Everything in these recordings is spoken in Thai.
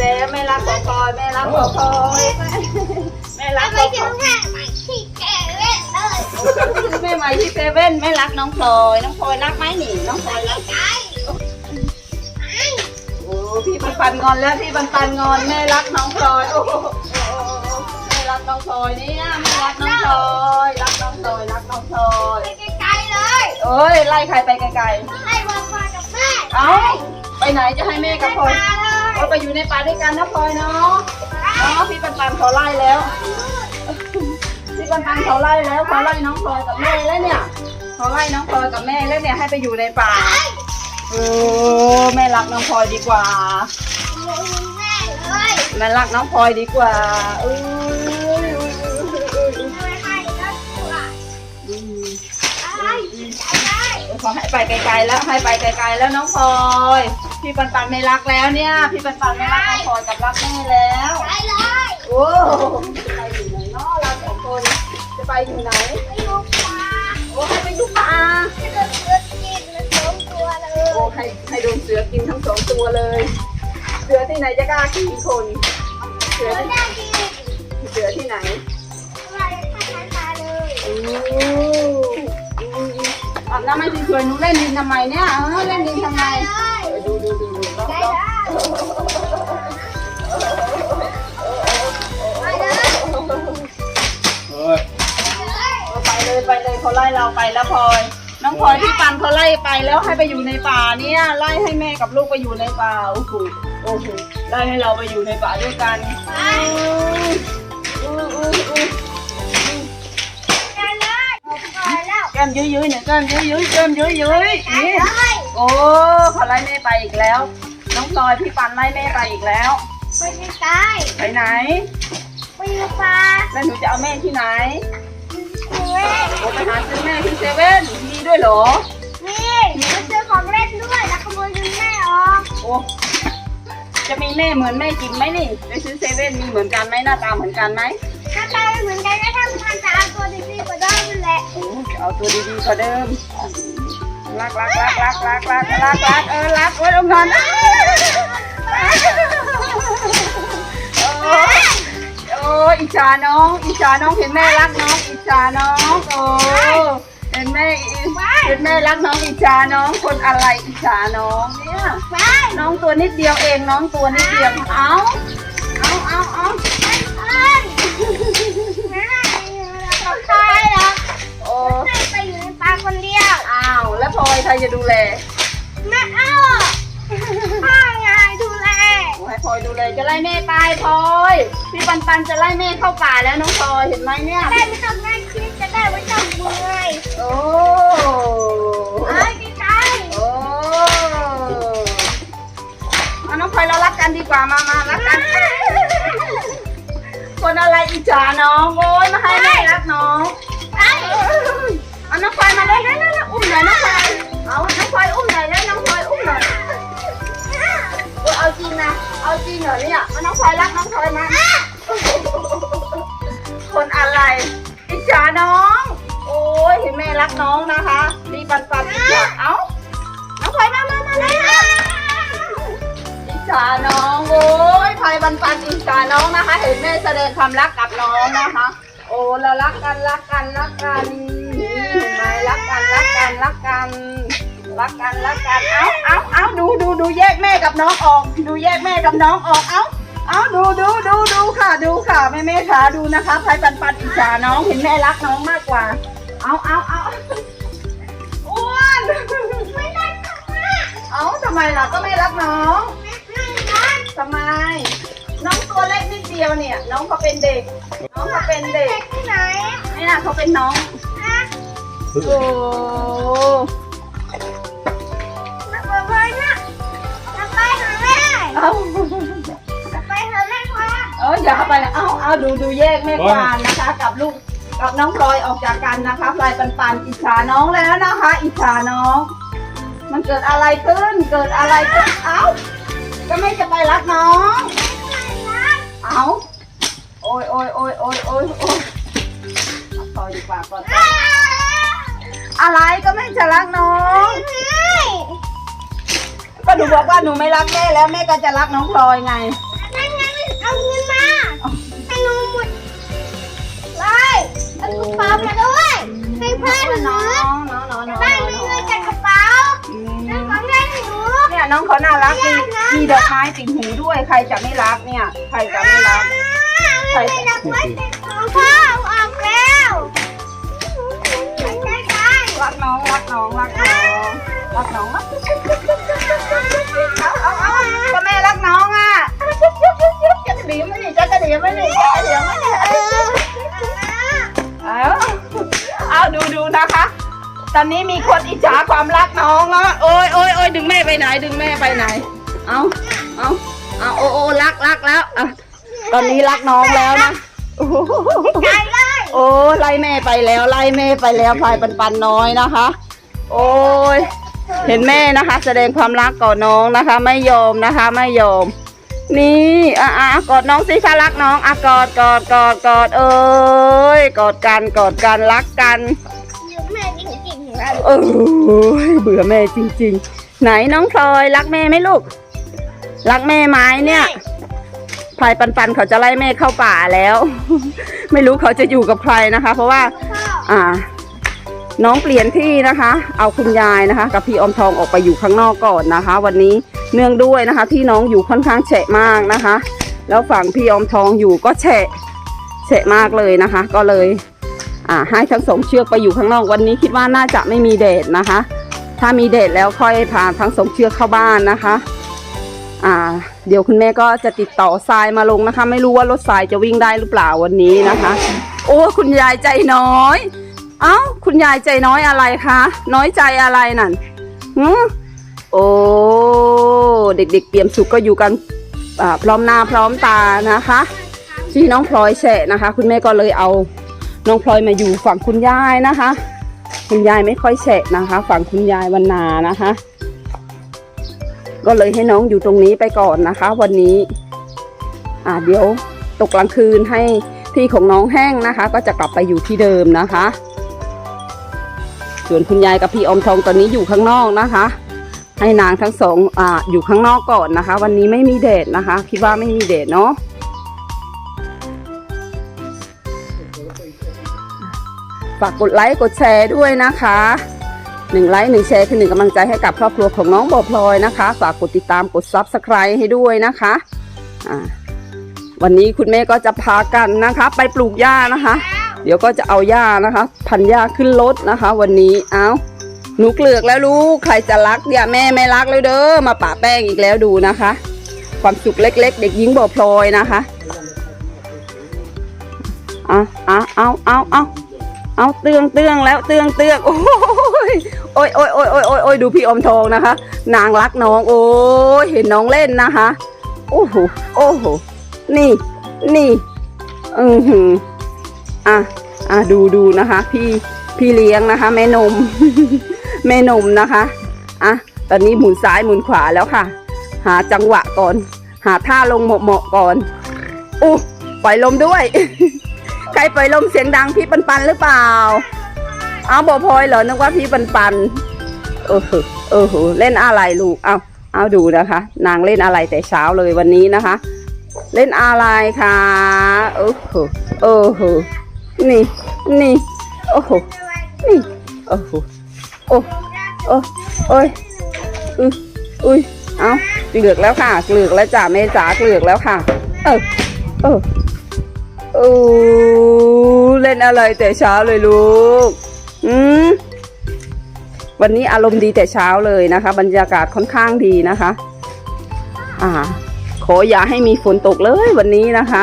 แล้วแม่รักพอพลอยแม่รักพอพลอยแม่รักทำพไมอพลถึองยแม่ไม่ขี้แก่เล่นเลยแม่ใหม่ที่เซเว่นแม่รักน้องพลอยน้องพลอยรักไหมหนิน้องพลอยรักไอ้ไอ้โอ้พี่ปันปันงอนแล้วพี่ปันปันงอนแม่รักน้องพลอยโอ้โหแม่รักน้องพลอยเนี่ยแม่รักน้องพลอยรักน้องพลอยรักน้องพลอยไปไกลๆเลยเอ้ยไล่ใครไปไกลให้บอลมากับแม่ๆเอ้าไปไหนจะให้แม่กับพลอยมา เราไปอยู่ในป่าด้วยกันนะพลอยเนาะเนาะพี่ปันปันเขาไล่แล้ว พี่ปันปันเขาไล่แล้วเขาไล่น้องพลอยกับแม่แล้วเนี่ยเขาไล่น้องพลอยกับแม่แล้วเนี่ยให้ไปอยู่ในป่าเออแม่รักน้องพลอยดีกว่าแม่เลยแม่รักน้องพลอยดีกว่าเออืมไอ้ไอ้เขาให้ไปไกลๆแล้วให้ไปไกลๆแล้วน้องพลอย พี่ปันปันไม่รักแล้วเนี่ย พี่ปันปันไม่รักน้องพลอยกับรักแม่แล้ว ไปเลยโอ้จะไปอยู่ไหนเนาะเราสองคนจะไปอยู่ไหน ไปดูปลาโอ้ให้ไปดูป่าให้เดินเดินกินมันสองตัวเลยโอ้ให้ให้โดนเสือกินทั้งสองตัวเลย เสือที่ไหนจะกล้ากินคนเสือตัวที่แม่ดีเสือที่ไหนมาเลยท่านมาเลยโอ้อาบน้ำไม่ดีช่วยหนูเล่นดินทำไมเนี่ยเออเล่นดินทำไมเลยเออ ดูดูดูดูต้องได้ต้องไปเลยเฮ้ยไปเลยไปเลยเขาไล่เราไปแล้วพลอยน้องพลอยพี่ปันเขาไล่ไปแล้วให้ไปอยู่ในป่าเนี่ยไล่ให้แม่กับลูกไปอยู่ในป่าโอ้โหโอ้โหไล่ให้เราไปอยู่ในป่าด้วยกันไปเลยไปแล้วแก้มยุ้ยยุ้ยเนี่ยแก้มยุ้ยยุ้ยแก้มยุ้ยยุ้ยไปนี่ โอ้เขาไล่แม่ไปอีกแล้ว น้องพลอยพี่ปันไล่แม่ไปอีกแล้ว ไปไกลไปไหนไปดูปลาแล้วหนูจะเอาแม่ที่ไหนแม่โอ้ไปหาซื้อแม่ที่เซเว่นมีด้วยเหรอ นี่มาซื้อของเล่นด้วยแล้วขโมยเงินแม่ออกโอ้จะมีแม่เหมือนแม่จริงไหมนี่ไปซื้อเซเว่นมีเหมือนกันไหมหน้าตาเหมือนกันไหมหน้าตาไม่เหมือนกันนะถ้ามันจะเอาตัวดีๆกว่าเดิมนั่นแหละโอ้จะเอาตัวดีๆกว่าเดิม รักรักรักรักรักรักรักรักเออรักไว้ตรงนั้นโอ้โอ้อิจฉาน้องอิจฉาน้องเห็นแม่รักน้องอิจฉาน้องโอ้เห็นแม่เห็นแม่รักน้องอิจฉาน้องคนอะไรอิจฉาน้องเนี่ยน้องตัวนิดเดียวเองน้องตัวนิดเดียวเอาเอาเอาเอาไปแม่เราตายเหรอโอ้ไปอยู่ในป่าคนเดียว อ้าวแล้วพลอยใครจะดูแลแม่เอ้าพ่อไงดูแลโอ้ให้พลอยดูแลจะไล่แม่ไปพลอยพี่ปันปันจะไล่แม่เข้าป่าแล้วน้องพลอยเห็นไหมเนี่ยได้ไม่ต้องนั่งคิดจะได้ไม่ต้องเมื่อยโอ้เอ้ยไกลโอ้เอาน้องพลอยเรารักกันดีกว่ามามารักกันคนอะไรอิจฉาน้องโอ้ยมาให้แม่รักน้อง ริงเหรอเนี่ยเอาน้องพลอยรักน้องพลอยมาคนอะไรอิจฉาน้อง โอ้ยเห็นแม่รักน้องนะคะมีปันปันอิจฉาเอ้าน้องพลอยมามามาเลยอิจฉาน้องโอ้ยพลอยปันปันอิจฉาน้องนะคะ เห็นแม่แสดงความรักกับน้องนะคะ โอ้เรารักกันรักกันรักกันนี่เห็นไหมรักกันรักกันรักกัน รักกันรักกันเอาเอาเอาดูดูดูแยกแม่กับน้องออก ดูแยกแม่กับน้องออกเอาเอาดูดูดูดูค่ะ ดูค่ะแม่แม่ขาดูนะคะพายปันปันอิจฉาน้องเห็นแม่รักน้องมากกว่า เอาเอาเอาอ้วนไม่ได้ค่ะแม่เอาทำไมล่ะก็ไม่รักน้องไม่ได้ทำไม น้องตัวเล็กนิดเดียวเนี่ย น้องเขาเป็นเด็ก น้องเขาเป็นเด็เด็กกที่ไหนนี่นะเขาเป็นน้องฮะโอ้ เอาจะไปหาแม่ค่ะเอออย่าเข้าไปนะเอาเอาดูดูแยกแม่ควานนะคะ กับลูกกับน้องพลอยออกจากกันนะคะพลอยปันปันอิจฉาน้องแล้วนะคะ อิจฉาน้อง มันเกิดอะไรขึ้น เกิดอะไรขึ้นเอ้าก็ไม่จะไปรักน้องเอาโอ้ยโอ้ยโอ้ยโอ้ยโอ้ยโอ้ยเอาต่อดีกว่าก่อนอะไรก็ไม่จะรักน้อง ก็หนูบอกว่าหนูไม่รักแม่แล้วแม่ก็จะรักน้องพลอยไง นั่ไงเอาเงินมาให้หนูหมดเลยเอากระเป๋ามาด้วยให้เพื่อนหนูน้องน้องน้องน้องได้มีเงินจากกระเป๋านั่นขอแม่หนูเนี่ยน้องเขาน่ารักมีมีดอกไม้ติ่งหูด้วยใครจะไม่รักเนี่ยใครจะไม่รักใครจะไม่รักของพ่อออกแล้วรักน้องรักน้องรักน้องรักน้องรัก เอาเอาเอาก็แม่รักน้องอะจุ๊บจุ๊บจุ๊บจุ๊บจะกระดิ่งไหมนี่จะกระดิ่งไหมนี่จะกระดิ่งไหมนี่เอาเอาดูดูนะคะ ตอนนี้มีคนอิจฉาความรักน้องแล้วโอ้ยโอ้ยโอ้ยดึงแม่ไปไหน ดึงแม่ไปไหน เอาเอาเอาโอ้โอ้รักรักแล้วอะตอนนี้รักน้องแล้วนะโอ้โหใจเลย โอ้ไล่แม่ไปแล้ว ไล่แม่ไปแล้วพลายปันปันน้อยนะคะ โอ้ย เห็นแม่นะคะ แสดงความรักก่อนน้องนะคะ ไม่ยอมนะคะไม่ยอม นี่อะอะกอดน้องสิคะรักน้องอะกอดกอดกอดกอดเอ้ยกอดกันกอดกันรักกันอยู่แม่จริงๆแล้วเออเบื่อแม่จริง ๆ ไหนน้องพลอยรักแม่ไหมลูก รักแม่ไหมเนี่ยพลายปันปันเขาจะไล่แม่เข้าป่าแล้ว ไม่รู้เขาจะอยู่กับใครนะคะ เพราะว่าพ่ออ่า น้องเปลี่ยนที่นะคะ เอาคุณยายนะคะ กับพี่อมทองออกไปอยู่ข้างนอกก่อนนะคะ วันนี้เนื่องด้วยนะคะ ที่น้องอยู่ค่อนข้างแฉะมากนะคะ แล้วฝั่งพี่อมทองอยู่ก็แฉะแฉะมากเลยนะคะ ก็เลยอ่าให้ทั้งสองเชือกไปอยู่ข้างนอกวันนี้คิดว่าน่าจะไม่มีแดดนะคะ ถ้ามีแดดแล้วค่อยพาทั้งสองเชือกเข้าบ้านนะคะอ่าเดี๋ยวคุณแม่ก็จะติดต่อทรายมาลงนะคะ ไม่รู้ว่ารถทรายจะวิ่งได้หรือเปล่าวันนี้นะคะ โอ้คุณยายใจน้อย เอ้า คุณยายใจน้อยอะไรคะ น้อยใจอะไรนั่นหืโอ้ เด็กๆเตรียมสุกก็อยู่กันพร้อมหน้าพร้อมตานะคะที่น้องพลอยแฉะนะคะ คุณแม่ก็เลยเอาน้องพลอยมาอยู่ฝั่งคุณยายนะคะ คุณยายไม่ค่อยแฉะนะคะ ฝั่งคุณยายวันนานะคะ ก็เลยให้น้องอยู่ตรงนี้ไปก่อนนะคะ วันนี้ อ่าเดี๋ยวตกกลางคืนให้ที่ของน้องแห้งนะคะ ก็จะกลับไปอยู่ที่เดิมนะคะ ส่วนคุณยายกับพี่อมทองตอนนี้อยู่ข้างนอกนะคะ ให้นางทั้งสองออยู่ข้างนอกก่อนนะคะ วันนี้ไม่มีแดดนะคะคิดว่าไม่มีแดดเนาะฝากกดไลค์กดแชร์ด้วยนะคะหนึ่งไลค์หนึ่งแชร์คือหนึ่งกำลังใจให้กับครอบครัวของน้องบอพลอยนะคะ ฝากกดติดตามกด subscribe ให้ด้วยนะคะวันนี้คุณแม่ก็จะพากันนะคะ ไปปลูกหญ้านะคะ เดี๋ยวก็จะเอาหญ้านะคะ พันหญ้าขึ้นรถนะคะ วันนี้เอาหนูเกลือกแล้วลูกใครจะรักเนี่ยแม่ไม่รักเลยเด้อมาปะแป้งอีกแล้วดูนะคะ ความสุขเล็ก ๆ เด็กหญิงบ่อพลอยนะคะอาเอาเอาเอาเอาเอาเตืองเตืองแล้วเตืองเตืองโอ้ยโอ้ยโอ้ยโอ้ยโอ้ยโอ้ยโอ้ยดูพี่อมทองนะคะ นางรักน้องโอ้ยเห็นน้องเล่นนะคะโอ้โหโอ้โหนี่นี่อือหือ อะอะดูดูนะคะ พี่พี่เลี้ยงนะคะ แม่นม แม่นมนะคะอะตอนนี้หมุนซ้ายหมุนขวาแล้วค่ะ หาจังหวะก่อน หาท่าลงเหมาะๆก่อนอู้ปล่อยลมด้วย ใครปล่อยลมเสียงดังพี่ปันปันหรือเปล่าเอาบอพลอยเหรอนึกว่าพี่ปันปันเออเออเล่นอะไรลูกเอาเอาดูนะคะ นางเล่นอะไรแต่เช้าเลยวันนี้นะคะ เล่นอะไรคะโอ้โหโอ้โห นี่นี่โอ้โหนี่โอ้โหโอ้โอ้โอ้ยอุ้ยอุ้ยเอาเกลือกแล้วค่ะเกลือกแล้วจ้าเมจ๋าเกลือกแล้วค่ะ เออเออโอ้เล่นอะไรแต่เช้าเลยลูกอืมวันนี้อารมณ์ดีแต่เช้าเลยนะคะ บรรยากาศค่อนข้างดีนะคะ อ่า ขออย่าให้มีฝนตกเลยวันนี้นะคะ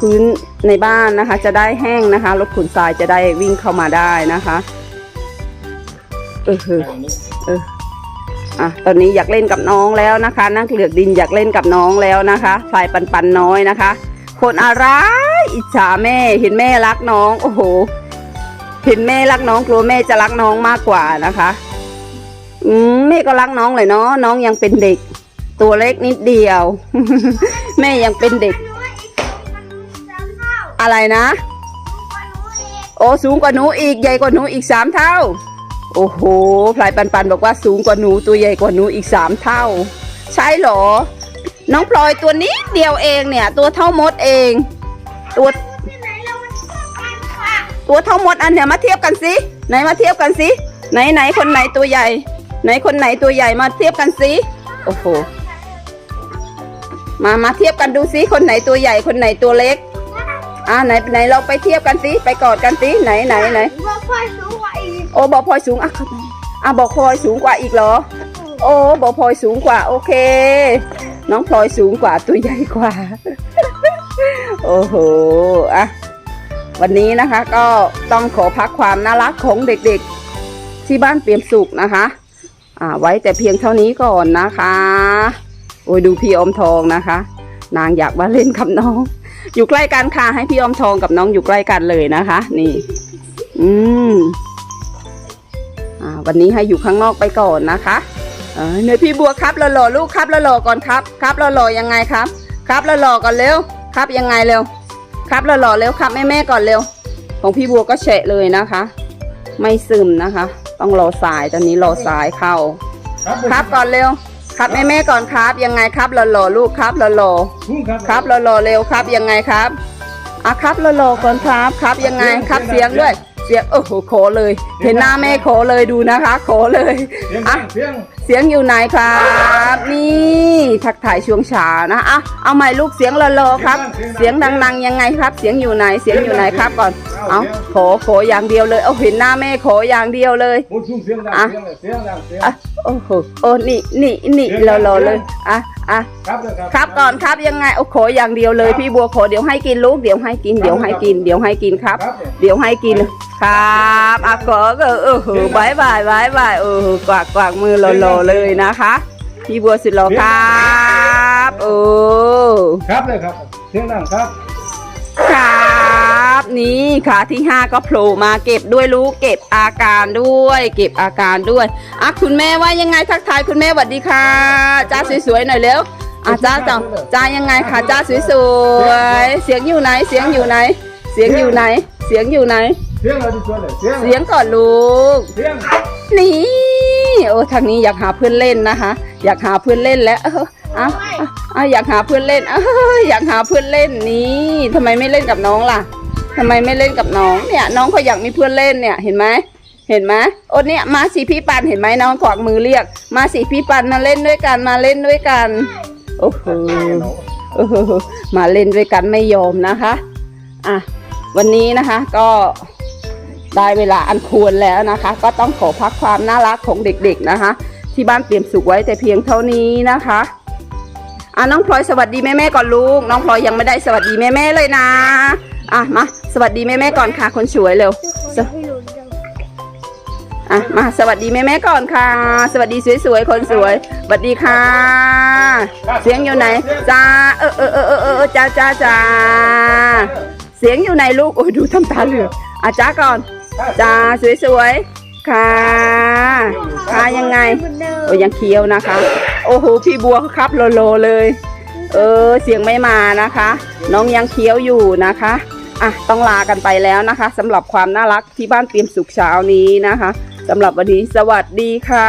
พื้น ในบ้านนะคะ จะได้แห้งนะคะรถขนทรายจะได้วิ่งเข้ามาได้นะคะเออเออเอออะตอนนี้อยากเล่นกับน้องแล้วนะคะ นั่งเกลือกดินอยากเล่นกับน้องแล้วนะคะพลายปันปันน้อยนะคะ คนอะไรอิจฉาแม่เห็นแม่รักน้อง โอ้โห เห็นแม่รักน้องกลัวแม่จะรักน้องมากกว่านะคะ อืมแม่ก็รักน้องเลยเนาะน้องยังเป็นเด็ก ตัวเล็กนิดเดียว แม่ยังเป็นเด็ก อะไรนะ โอ้สูงกว่าหนูอีกใหญ่กว่าหนูอีกสามเท่า โอ้โหพลายปันปันบอกว่าสูงกว่าหนูตัวใหญ่กว่าหนูอีกสามเท่า ใช่เหรอ น้องพลอยตัวนี้เดียวเองเนี่ย ตัวเท่ามดเอง ตัวตัวเท่ามดอันเนี่ยมาเทียบกันสิไหนมาเทียบกันสิไหนไหนคนไหนตัวใหญ่ ไหนคนไหนตัวใหญ่มาเทียบกันสิโอ้โหมามาเทียบกันดูสิคนไหนตัวใหญ่คนไหนตัวเล็ก อ่าไหนไหนเราไปเทียบกันสิไปกอดกันสิไหนไหนไหนว่าพ่อสูงกว่าอีกโอ้บอกพลอยสูงอะเข้าไปอะบอกพลอยสูงกว่าอีกเหรอ โอ้บอกพลอยสูงกว่าโอเค น้องพลอยสูงกว่าตัวใหญ่กว่า โอ้โหอะวันนี้นะคะก็ต้องขอพักความน่ารักของเด็กๆ ที่บ้านเปี่ยมสุขนะคะ อ่าไว้แต่เพียงเท่านี้ก่อนนะคะ โอ้ยดูพี่อมทองนะคะ นางอยากมาเล่นกับน้อง อยู่ใกล้กันค่ะ ให้พี่อมทองกับน้องอยู่ใกล้กันเลยนะคะ นี่ อืมอ่า วันนี้ให้อยู่ข้างนอกไปก่อนนะคะเออเนยพี่บัวครับล้วหล่อลูกครับล้วหล่อก่อนครับ ครับล้วหล่อยังไงครับ ครับล้วหล่อก่อนเร็ว ครับยังไงเร็ว ครับล้วหล่อเร็วครับแม่แม่ๆก่อนเร็ว ของพี่บัวก็เฉะเลยนะคะ ไม่ซึมนะคะ ต้องรอสายตอนนี้รอสายเข้า ครับก่อนเร็ว ครับแม่แม่ๆก่อนครับ ยังไงครับหล่อๆลูกครับหล่อๆพุ่งครับครับรอๆเร็วครับ ยังไงครับอะครับรอๆก่อนครับครับ ยังไงครับเสียงด้วย เสียงโอ้โหขอเลย เห็นหน้าแม่ขอเลยดูนะคะขอเลยเสียงอะเสียงเสียงอยู่ไหนครับ นี่ทักถ่ายช่วงเช้านะอะเอาใหม่ลูกเสียงรอๆครับ เสียงดังๆยังไงครับ เสียงอยู่ไหนเสียงอยู่ไหนครับก่อนเอาขอขออย่างเดียวเลยเอาเห็นหน้าแม่ขออย่างเดียวเลยพูดสูงเสียงดังอะเสียงเลยเสียงดังเสียงอะโอ้โหโอ้นี่นี่นี่รอๆเลยอะอะครับเลยครับครับก่อนครับยังไงโอ้โขอย่างเดียวเลยพี่บัวขอเดี๋ยวให้กินลูกเดี๋ยวให้กินเดี๋ยวให้กินเดี๋ยวให้กินครับครับเดี๋ยวให้กินครับอะขอก็เออหือบายบายบายบายเออกวากกวากมือโลๆเลยนะคะ พี่บัวสุดหล่อครับ โอ้ครับเลยครับเสียงดังครับครับ นี่ขาที่ห้าก็โผล่มาเก็บด้วยลูกเก็บอาการด้วย เก็บอาการด้วยอะคุณแม่ว่ายังไงทักทายคุณแม่สวัสดีค่ะจ้าสวยๆหน่อยเร็วอะจ้าจ้าจ้ายังไงคะจ้าสวยๆเสียงอยู่ไหนเสียงอยู่ไหน เสียงอยู่ไหน เสียงอยู่ไหน เสียงอะไรที่สวยเลยเสียงเสียงก่อนลูกเสียงนี่โอ้ทางนี้อยากหาเพื่อนเล่นนะคะ อยากหาเพื่อนเล่นแล้วเอออะอะอะอยากหาเพื่อนเล่นเอออยากหาเพื่อนเล่นนี่ทำไมไม่เล่นกับน้องล่ะ ทำไมไม่เล่นกับน้องเนี่ย น้องเขาอยากมีเพื่อนเล่นเนี่ยเห็นไหมเห็นไหมโอ้เนี่ยมาสิพี่ปันเห็นไหมน้องขวากมือเรียก มาสิพี่ปันมาเล่นด้วยกันมาเล่นด้วยกันโอ้โหเออมาเล่นด้วยกันไม่ยอมนะคะอะวันนี้นะคะก็ได้เวลาอันควรแล้วนะคะ ก็ต้องขอพักความน่ารักของเด็กๆนะคะ ที่บ้านเตรียมสุขไว้แต่เพียงเท่านี้นะคะอะน้องพลอยสวัสดีแม่ๆก่อนลูกน้องพลอยยังไม่ได้สวัสดีแม่ๆเลยนะ อะมาสวัสดีแม่ๆก่อนค่ะ คนสวยเร็วจะให้หลุดเร็วอะมาสวัสดีแม่ๆก่อนค่ะ สวัสดีสวยๆคนสวยสวัสดีค่ะ เสียงอยู่ไหนจ้าเออเออเออเออเออจ้าจ้าจ้าเสียงอยู่ไหนลูกโอ้ยดูทำตาเหลือกอะจ้าก่อนจ้าสวยๆค่ะค่ะยังไงเหมือนเดิมโอ้ยยังเคี้ยวนะคะ โอ้โหพี่บัวครับโลโลเลย เออเสียงไม่มานะคะ น้องยังเคี้ยวอยู่นะคะ อะต้องลากันไปแล้วนะคะสำหรับความน่ารักที่บ้านเตรียมสุขเช้านี้นะคะสำหรับวันนี้สวัสดีค่ะ